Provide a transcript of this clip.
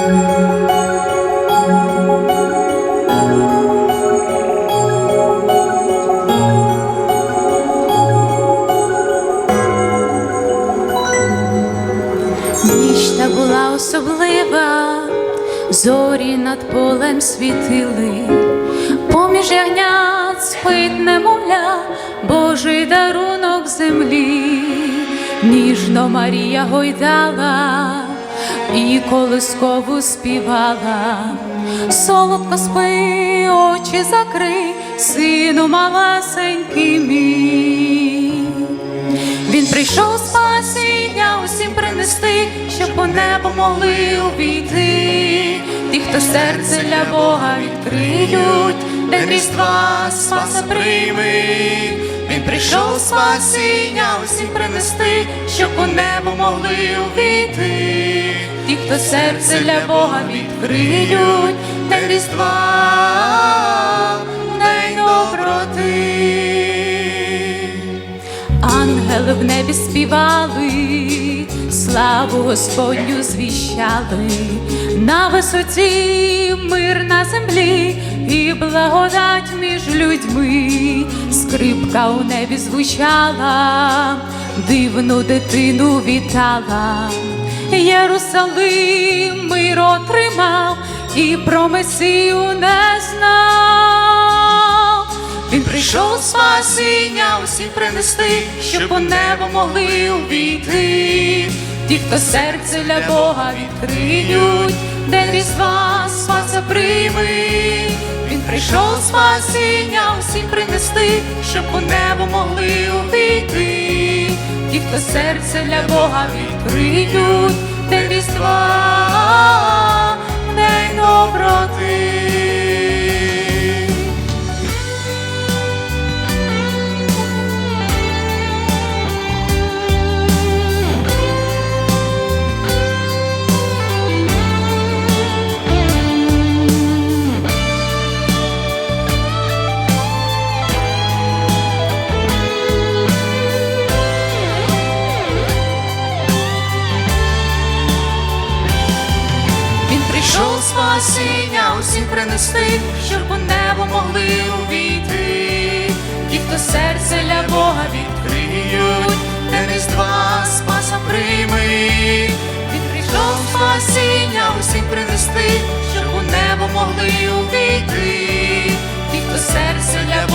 Ніч та була особлива, зорі над полем світили, поміж ягнят спить немовля, Божий дарунок землі, ніжно Марія гойдала і колискову співала, солодко спи, очі закрий, сину малесенький мій. Він прийшов спасіння усім принести, щоб у небо могли увійти. Ті, хто серце для Бога відкриють, де різдва спаса прийми. Він прийшов спасіння усім щоб у небо могли увійти. Ті, хто серце для Бога відкриють, де різдва, день доброти. Ангели в небі співали, славу Господню звіщали, на висоті мир на землі і благодать між людьми, скрипка у небі звучала, дивну дитину вітала, Єрусалим мир отримав і про Месію не знав. Він прийшов спасіння усім принести, щоб у небо могли увійти. Ті, хто серце для Бога відкриють, день різдва спаса прийми. Він прийшов спасіння усім принести, щоб у небо могли увійти. Ті, хто серце для Бога відкриють, де різдва, день доброти. Спасіння усім принести, щоб у небо могли увійти. Ті, хто серце для Бога відкриють, де два спаса прийми. Він прийшов спасіння усім принести, щоб у небо могли увійти. Ті, хто серце для